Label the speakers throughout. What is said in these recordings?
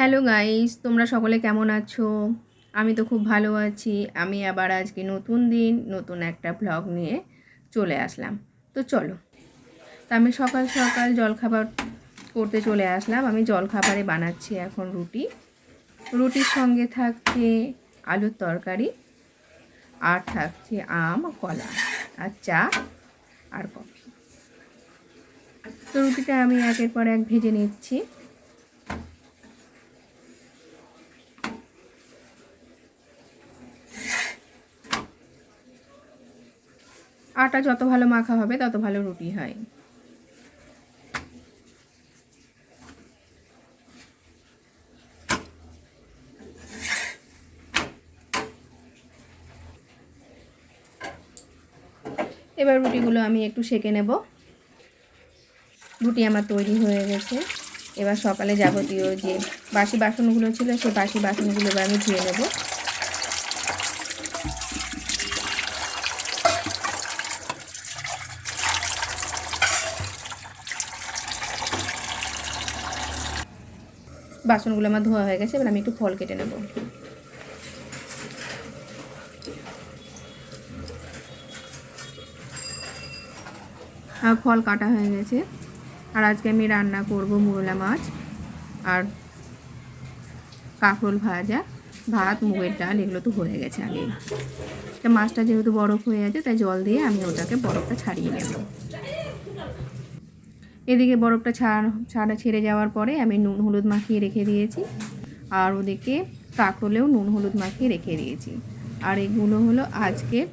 Speaker 1: Hello guys তোমরা সকলে কেমন আছো? আমি তো খুব ভালো আছি। আমি আবার আজকে নতুন দিন, নতুন একটা ব্লগ নিয়ে চলে আসলাম। তো চলো। তা আমি সকাল সকাল জলখাবার করতে চলে আসলাম। আমি জলখাবারে বানাচ্ছি এখন রুটি। রুটির সঙ্গে থাকছে আলুর তরকারি আর থাকছে আম, কলা আর চা আর কফি। তো রুটিটা আমি একের পর এক ভেজে নিচ্ছি। আটা যত ভালো মাখা হবে, তত ভালো রুটি হয়। এবার রুটিগুলো আমি একটু সেঁকে নেব। রুটি আমার তৈরি হয়ে গেছে। এবার সকালে যাবতীয় যে বাসি বাসনগুলো ছিল, সেই বাসি বাসনগুলো এবার আমি ধুয়ে নেব। বাসনগুলো আমার ধোয়া হয়ে গেছে, এবার আমি একটু ফল কেটে নেব। আর ফল কাটা হয়ে গেছে। আর আজকে আমি রান্না করব মুরলা মাছ আর কাঁকরোল ভাজা, ভাত, মুগের ডাল, এগুলো তো হয়ে গেছে আগে তা মাছটা যেহেতু বরফ হয়ে আছে, তাই জল দিয়ে আমি ওটাকে বরফটা ছাড়িয়ে নেব। এদিকে বরফটা ছাড়, ছাড়া ছেড়ে যাওয়ার পরে আমি নুন হলুদ মাখিয়ে রেখে দিয়েছি। আর ওদিকে কাঁকরোলেও নুন হলুদ মাখিয়ে রেখে দিয়েছি। আর এগুলো হলো আজকের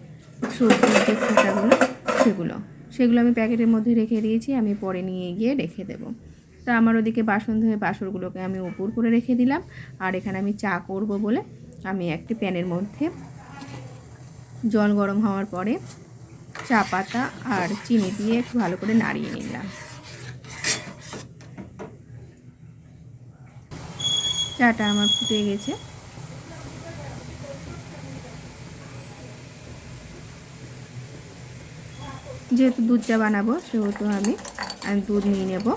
Speaker 1: সবজির যে খোসাগুলো সেগুলো। সেগুলো আমি প্যাকেটের মধ্যে রেখে দিয়েছি, আমি পরে নিয়ে গিয়ে রেখে দেবো। তা আমার ওদিকে বাসন ধুয়ে বাসনগুলোকে আমি উপর করে রেখে দিলাম। আর এখানে আমি চা করব বলে আমি একটি প্যানের মধ্যে জল গরম হওয়ার পরে চা পাতা আর চিনি দিয়ে একটু ভালো করে নাড়িয়ে নিলাম। চাটা আমার ফুটে গেছে। যেহেতু দুধ চা বানাবো, সেহেতু আমি আমি দুধ নিয়ে নেব।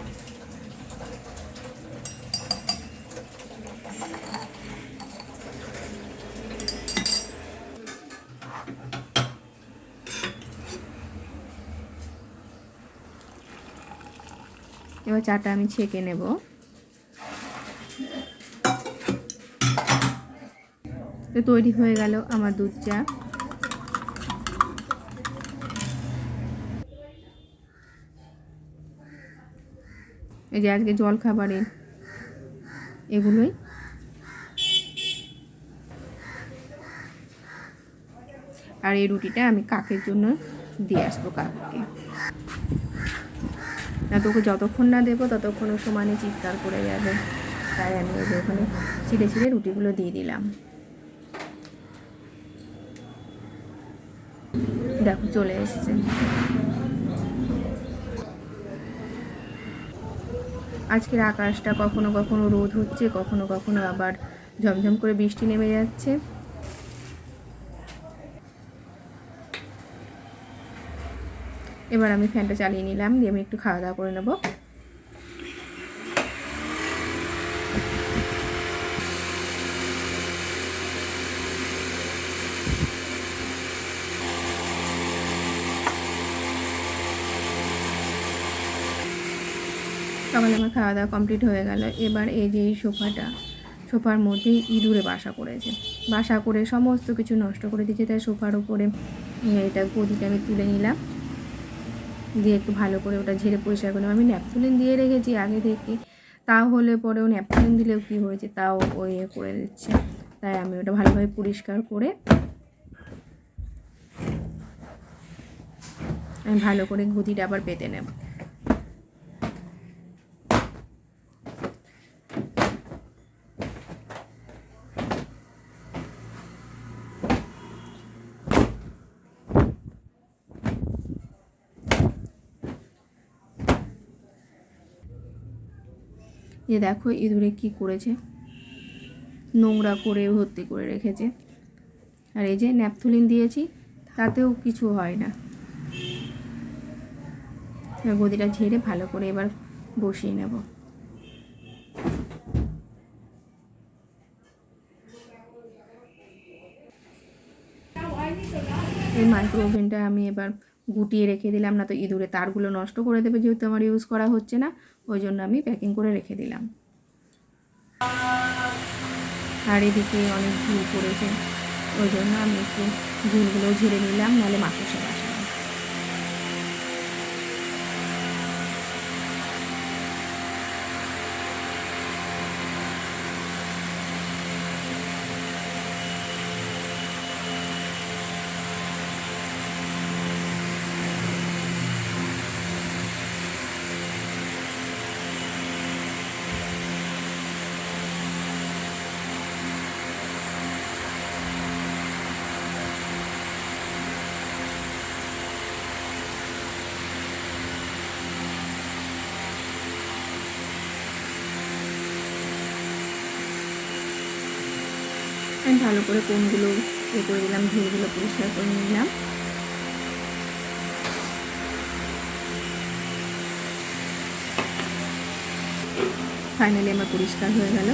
Speaker 1: এবার চাটা আমি ছেঁকে নেব। তো তৈরি হয়ে গেল আমার দুধ চা। এই যে আজকে জল খাবারের এগুলোই। আর এই রুটিটা আমি কাকের জন্য দিয়ে আসব কাককে। না, তোকে যতক্ষণ না দেবো ততক্ষণ সমানে চিৎকার করে যাবে। তাই আমি ওখানে ছিঁড়ে ছিঁড়ে রুটিগুলো দিয়ে দিলাম। দেখো চলে এসছে। আজকের আকাশটা কখনো কখনো রোদ হচ্ছে, কখনো কখনো আবার ঝমঝম করে বৃষ্টি নেমে যাচ্ছে। এবার আমি ফ্যানটা চালিয়ে নিলাম, দিয়ে আমি একটু খাওয়া দাওয়া করে নেব। সকালে আমার খাওয়া দাওয়া কমপ্লিট হয়ে গেল। এবার এই যে এই সোফাটা, সোফার মধ্যেই ইঁদুরে বাসা করেছে বাসা করে সমস্ত কিছু নষ্ট করে দিয়েছে। তাই সোফার উপরে এটা গদিটা আমি তুলে নিলাম। দিয়ে একটু ভালো করে ওটা ঝেড়ে পরিষ্কার করলাম। আমি ন্যাপথুলিন দিয়ে রেখেছি আগে থেকে। তাও হলে পরেও ন্যাপথুলিন দিলেও কী হয়েছে, তাও ও ইয়ে করে দিচ্ছে। তাই আমি ওটা ভালোভাবে পরিষ্কার করে আমি ভালো করে গদিটা আবার পেতে নেব। যে দেখো ইঁদুরে কি করেছে? নোংরা করে ভর্তি করে রেখেছে। আর এই যে ন্যাপথুলিন দিয়েছি, তাতেও কিছু হয় না। গদিটা ঝেড়ে ভালো করে এবার বসিয়ে নেব। এই মাইক্রো ওভেনটা আমি এবার গুটিয়ে রেখে দিলাম না তো ইঁদুরে তারগুলো নষ্ট করে দেবে যেহেতু আমার ইউজ করা হচ্ছে না ওই জন্য আমি প্যাকিং করে রেখে দিলাম। আর এদিকে অনেক ধুল পড়েছে ওই জন্য আমি একটু ধুলগুলো ঝেড়ে নিলাম, নাহলে মাকড়সা আমি ভালো করে কোনগুলো ইয়ে করে দিলাম ধুয়েগুলো পরিষ্কার করে নিলাম। ফাইনালি আমার পরিষ্কার হয়ে গেল।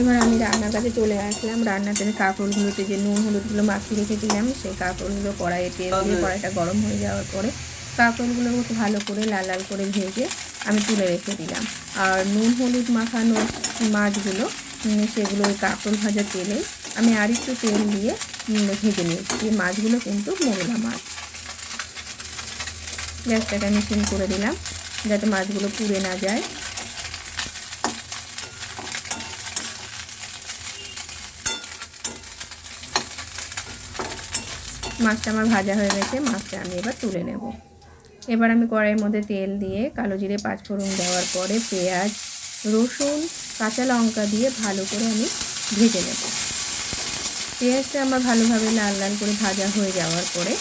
Speaker 1: এবার আমি রান্নার কাছে চলে আসলাম। রান্নাতে আমি কাঁকরোলগুলোতে যে নুন হলুদগুলো মাখিয়ে রেখেছিলাম সেই কাপড়গুলো কড়াইয়ে তেল দিয়ে কড়াইটা গরম হয়ে যাওয়ার পরে খুব ভালো করে লাল লাল করে ভেজে আমি তুলে রেখে দিলাম। আর নুন হলুদ মাখানো মাছগুলো সেগুলো ওই কাঁকরোল ভাজা তেলে আমি আর একটু তেল দিয়ে ভেজে নিয়েছি। এই মাছগুলো কিন্তু মোগলা মাছ। গ্যাসটাকে আমি সিম করে দিলাম যাতে মাছগুলো পুড়ে না যায়। মাছটা আমার ভাজা হয়ে গেছে, মাছটা আমি এবার তুলে নেব। এবার আমি কড়াইয়ের মধ্যে তেল দিয়ে কালো জিরে পাঁচফোড়ন দেওয়ার পরে পেঁয়াজ, রসুন, কাঁচা লঙ্কা দিয়ে ভালো করে আমি ভেজে নেব। পেঁয়াজটা আমার ভালোভাবে লাল লাল করে ভাজা হয়ে যাওয়ার পরে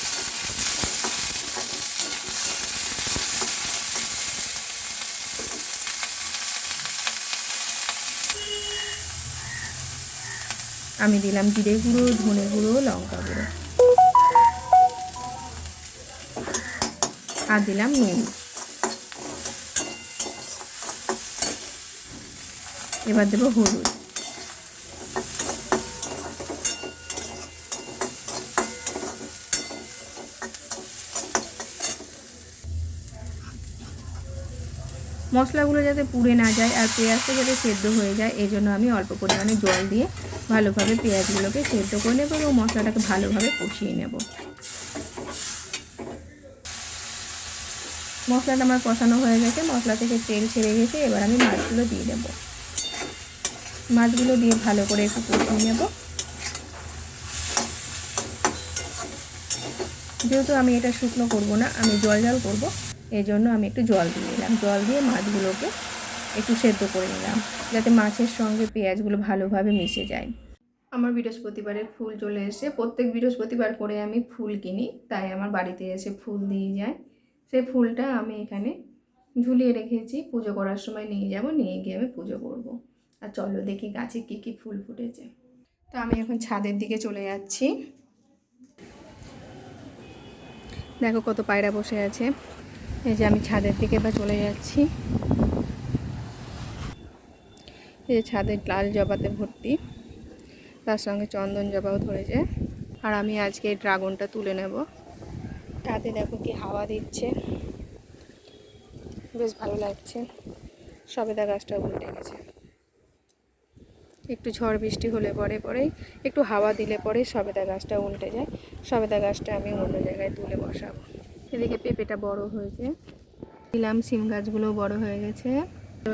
Speaker 1: আমি দিলাম জিরে গুঁড়ো, ধনে গুঁড়ো, লঙ্কা গুঁড়ো। আর দিলাম নুন। এবার দেবো হলুদ। মশলাগুলো যাতে পুড়ে না যায় আর পেঁয়াজটা যাতে সেদ্ধ হয়ে যায়, এই জন্য আমি অল্প পরিমাণে জল দিয়ে ভালোভাবে পেঁয়াজগুলোকে সেদ্ধ করে নেব এবং মশলাটাকে ভালোভাবে কষিয়ে নেব। মশলাটা আমার কষানো হয়ে গেছে। মশলা থেকে তেল ছেড়ে গেছে, এবার আমি মাছগুলো দিয়ে দেবো। মাছগুলো দিয়ে ভালো করে একটু কষিয়ে নেব। যেহেতু আমি এটা শুকনো করব না, আমি জল জল করব এই জন্য আমি একটু জল দিয়ে নিলাম জল দিয়ে মাছগুলোকে একটু সেদ্ধ করে নিলাম, যাতে মাছের সঙ্গে পেঁয়াজগুলো ভালোভাবে মিশে যায়। আমার বৃহস্পতিবারে ফুল চলে এসে প্রত্যেক বৃহস্পতিবার করে আমি ফুল কিনি, তাই আমার বাড়িতে এসে ফুল দিয়ে যায়। সেই ফুলটা আমি এখানে ঝুলিয়ে রেখেছি। পুজো করার সময় নিয়ে যাব, নিয়ে গিয়ে আমি পুজো করব। আর চলো দেখি গাছে কী কী ফুল ফুটেছে। তো আমি এখন ছাদের দিকে চলে যাচ্ছি। দেখো কত পায়রা বসে আছে। এই যে আমি ছাদের দিকে এবার চলে যাচ্ছি। এই যে ছাদের লাল জবাতে ভর্তি। তার সঙ্গে চন্দন জবাও ধরেছে। আর আমি আজকে এই ড্রাগনটা তুলে নেব। তাতে দেখো কি হাওয়া দিচ্ছে। বেশ ভালো লাগছে। সবেদা গাছটা উল্টে গেছে। একটু ঝড় বৃষ্টি হলে পরে পরেই, একটু হাওয়া দিলে পরে সবেদা গাছটা উল্টে যায়। সবেদা গাছটা আমি অন্য জায়গায় তুলে বসাবো। এদিকে পেঁপেটা বড় হয়েছে। দিলাম সিম গাছগুলো বড় হয়ে গেছে।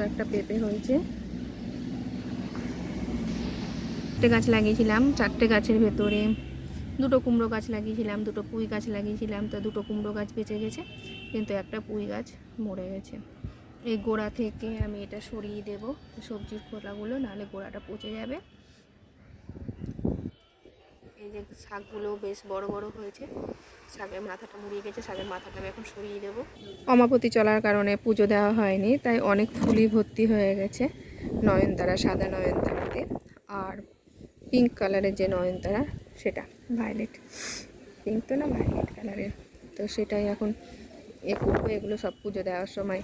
Speaker 1: একটা পেঁপে হয়েছে। চারটে গাছ লাগিয়েছিলাম। চারটে গাছের ভেতরে দুটো কুমড়ো গাছ লাগিয়েছিলাম, দুটো পুঁই গাছ লাগিয়েছিলাম, তো দুটো কুমড়ো গাছ বেঁচে গেছে, কিন্তু একটা পুঁই গাছ মরে গেছে। এই গোড়া থেকে আমি এটা সরিয়ে দেব, সবজির খোলাগুলো নাহলে গোড়াটা পচে যাবে। এই যে শাকগুলো বেশ বড় বড় হয়েছে, শাকের মাথাটা মুড়িয়ে গেছে, শাকের মাথাটা আমি এখন সরিয়ে দেবো। অমাপতি চলার কারণে পুজো দেওয়া হয়নি, তাই অনেক ফুলই ভর্তি হয়ে গেছে নয়নতারা, সাদা নয়নতারাতে, আর পিঙ্ক কালারের যে নয়নতারা, সেটা। ভায়োলেট পিঙ্ক তো না ভায়োলেট কালারের তো সেটাই এখন এ করব, এগুলো সব পুজো দেওয়ার সময়।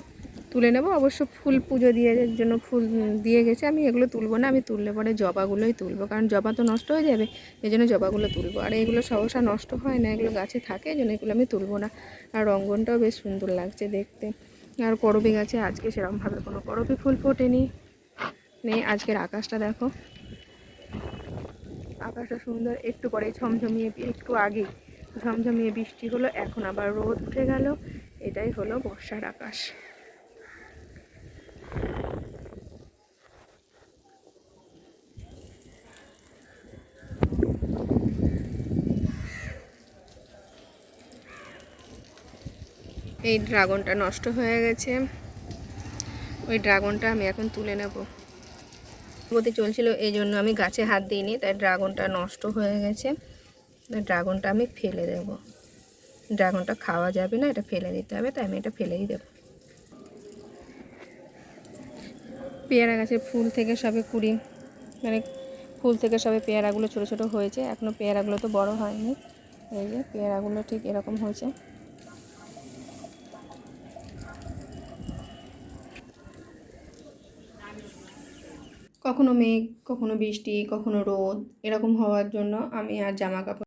Speaker 1: তুলে নেব, অবশ্য ফুল পুজো দিয়ে জন্য ফুল দিয়ে গেছে, আমি এগুলো তুলবো না, আমি তুললে পরে জবাগুলোই তুলবো, কারণ জবা তো নষ্ট হয়ে যাবে, এই জন্য জবাগুলো তুলবো। আর এগুলো সহসা নষ্ট হয় না, এগুলো গাছে থাকে, এই জন্য এগুলো আমি তুলবো না। আর রঙ্গনটাও বেশ সুন্দর লাগছে দেখতে। আর করবি গাছে আজকে সেরকমভাবে কোনো করবি ফুল ফোটেনি। নেই, আজকের আকাশটা দেখো। আকাশটা সুন্দর, একটু পরে ঝমঝমিয়ে একটু আগে ঝমঝমিয়ে বৃষ্টি হলো, এখন আবার রোদ উঠে গেল। এটাই হলো বর্ষার আকাশ। এই ড্রাগনটা নষ্ট হয়ে গেছে। ওই ড্রাগনটা আমি এখন তুলে নেব। গতি চলছিল, এই জন্য আমি গাছে হাত দিইনি, তাই ড্রাগনটা নষ্ট হয়ে গেছে। ড্রাগনটা আমি ফেলে দেব। ড্রাগনটা খাওয়া যাবে না, এটা ফেলে দিতে হবে, তাই আমি এটা ফেলেই দেব। পেয়ারা গাছের ফুল থেকে সবে কুড়ি মানে ফুল থেকে সবে পেয়ারাগুলো ছোট ছোট হয়েছে এখনও পেয়ারাগুলো তো বড় হয়নি। এই যে পেয়ারাগুলো ঠিক এরকম হয়েছে। কখনো মেঘ কখনো বৃষ্টি কখনো রোদ এরকম হওয়ার জন্য আমি আর জামা কাপড়